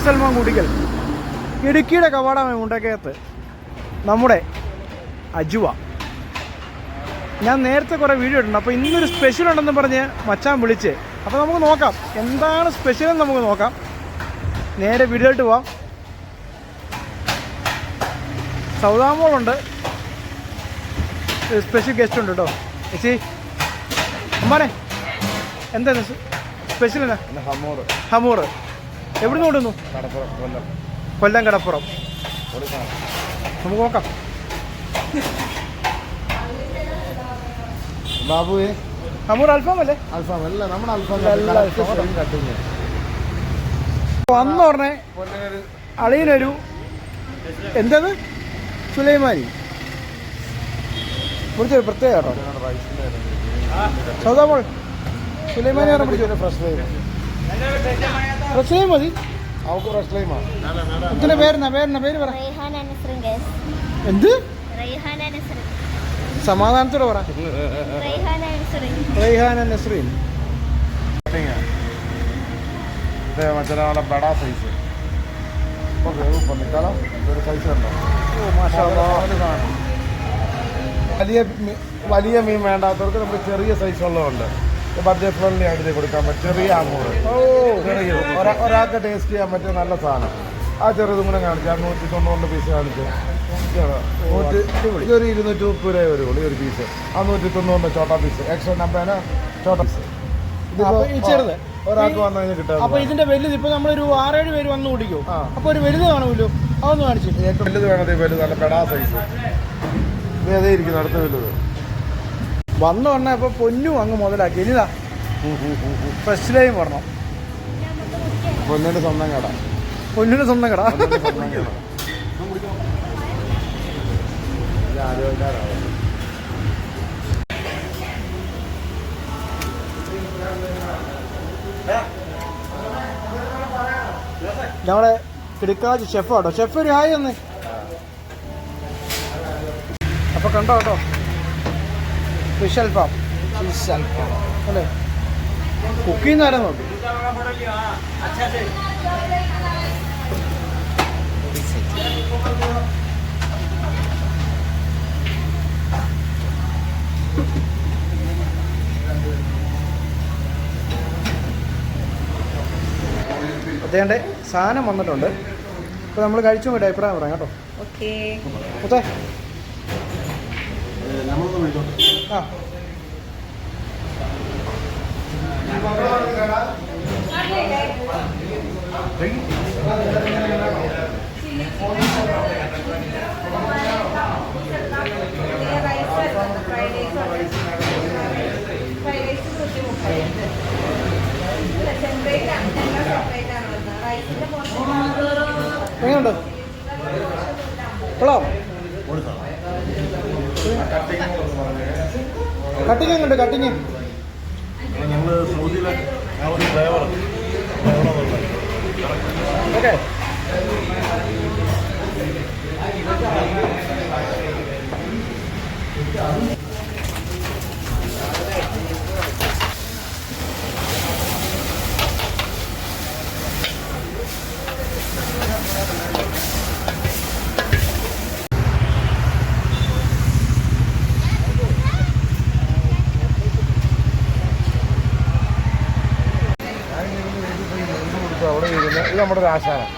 സൽമാൻ കുടിക്കൽ ഇടുക്കിയുടെ കവാടം മുണ്ടക്കയത്ത് നമ്മുടെ അജുവ. ഞാൻ നേരത്തെ കുറേ വീഡിയോ ഇട്ടുണ്ട് അപ്പോൾ ഇന്നൊരു സ്പെഷ്യൽ ഉണ്ടെന്ന് പറഞ്ഞ് മച്ചാൻ വിളിച്ച്. അപ്പോൾ നമുക്ക് നോക്കാം. എന്താണ് സ്പെഷ്യൽ എന്ന് നമുക്ക് നോക്കാം. നേരെ വീഡിയോയിട്ട് പോവാം. സൗദാമോളുണ്ട്. സ്പെഷ്യൽ ഗസ്റ്റ് ഉണ്ട് കേട്ടോ. ചേച്ചി അമ്മാനെ എന്താ സ്പെഷ്യൽ എന്നാ ഹമൂർ. ഹമൂർ. എവിടുന്ന് കൊണ്ടുവന്നു? കൊല്ലം കടപ്പുറം. നമുക്ക് നോക്കാം. ബാബുവേ അൽഫാം അല്ലേ? അൽഫാം അല്ല നമ്മുടെ അൽഫാം നല്ല അൽഫാം. കട്ടിങ് വന്ന പൊന്നൊരു അളിയനൊരു എന്തത്? സുലൈമാനി. പിടിച്ചൊരു പ്രത്യേക കേട്ടോ. സൗദാമോൾ സുലൈമാനി പറഞ്ഞ പിടിച്ചു. ഫ്രഷ് ലൈം പ്രശ്നം മതി. അവക്ക് ഫ്രഷ് ലൈമാണ് ഇതിന്റെ പേരെന്നാ പേരെന്നാ പേര് പറ. റൈഹാന നസ്രിൻ ഗസ് എന്ത്? റൈഹാന നസ്രിൻ സമാധാനത്തോടെ പറ. റൈഹാന നസ്രിൻ മറ്റേ നമ്മളെ ബഡാ സൈസ് സൈസ് ഉണ്ടോ? ഓ മാഷാ. വലിയ മീ- വലിയ മീൻ വേണ്ടാത്തവർക്ക് നമുക്ക് ചെറിയ സൈസ് ഉള്ളതുണ്ട്. ബഡ്ജറ്റ് ഫ്രണ്ട്ലി ആയിട്ട് ഇത് കൊടുക്കാൻ പറ്റും. ചെറിയ അങ്ങോട്ട് ഒരാ- ഒരാൾക്ക് ടേസ്റ്റ് ചെയ്യാൻ പറ്റിയ നല്ല സാധനം. ആ ചെറുതും കൂടെ കാണിച്ചു ആ നൂറ്റി തൊണ്ണൂറ് പീസ് കാണിച്ചു. നൂറ്റി ഇതൊരു ഇരുന്നൂറ്റി മുപ്പത് രൂപ വരുള്ളൂ ഈ ഒരു പീസ് ആ നൂറ്റി തൊണ്ണൂറിന്റെ ചോട്ടാ പീസ് എക്സ്ട്രാ നമ്പേന ചോട്ടാ പീസ് ചെറുത്. ഒരാൾക്ക് വന്നു കഴിഞ്ഞാൽ കിട്ടാൻ അപ്പൊ ഇതിന്റെ വലുത് ഇപ്പൊ നമ്മളൊരു ആറേഴ് പേര് വന്ന് കുടിക്കും. അപ്പൊ ഒരു വലുത് കാണുമല്ലോ അതൊന്ന് കാണിച്ചു വലുത് വേണത് വലുത് നല്ല പെടാ സൈസ് ഇത് ഇരിക്കുന്നു അടുത്ത വലുത്. വന്ന ഉടനെ അപ്പൊ പൊന്നും അങ്ങ് മുതലാക്കി. ഇനിതാ ഫ്രഷ് ലൈം വരണം പൊന്നിന്റെ സ്വന്തം കട. പൊന്നിന് സ്വന്തം കട. പൊന്നിന്റെ സ്വന്തം കട. ഞങ്ങളുടെ കിടക്കാജ് ഷെഫ് കേട്ടോ ഷെഫ് ഒരു ഹായ് ഒന്ന്. അപ്പൊ കണ്ടോ കേട്ടോ? ഫിഷ് അൽഫാം ഫിഷ് അൽഫാം അല്ലേ? കുക്ക് ചെയ്യുന്ന ആരാ നോക്കി. അതേണ്ട സാധനം വന്നിട്ടുണ്ട്. അപ്പൊ നമ്മൾ കഴിച്ചു പോയിട്ട് അഭിപ്രായം പറയാം കേട്ടോ. ഓക്കേ മുത്തേ ആ. എങ്ങനെയുണ്ട്? കൊള്ളാം. കട്ടിങ് എങ്ങോട്ട് കട്ടിങ്. സൗദിയിലെ ഫ്ലേവർ ഓക്കെ. അവിടെ ഇത് നമ്മുടെ ഒരു ആശാനം